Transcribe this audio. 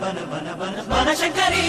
బన బన బన బన Shankari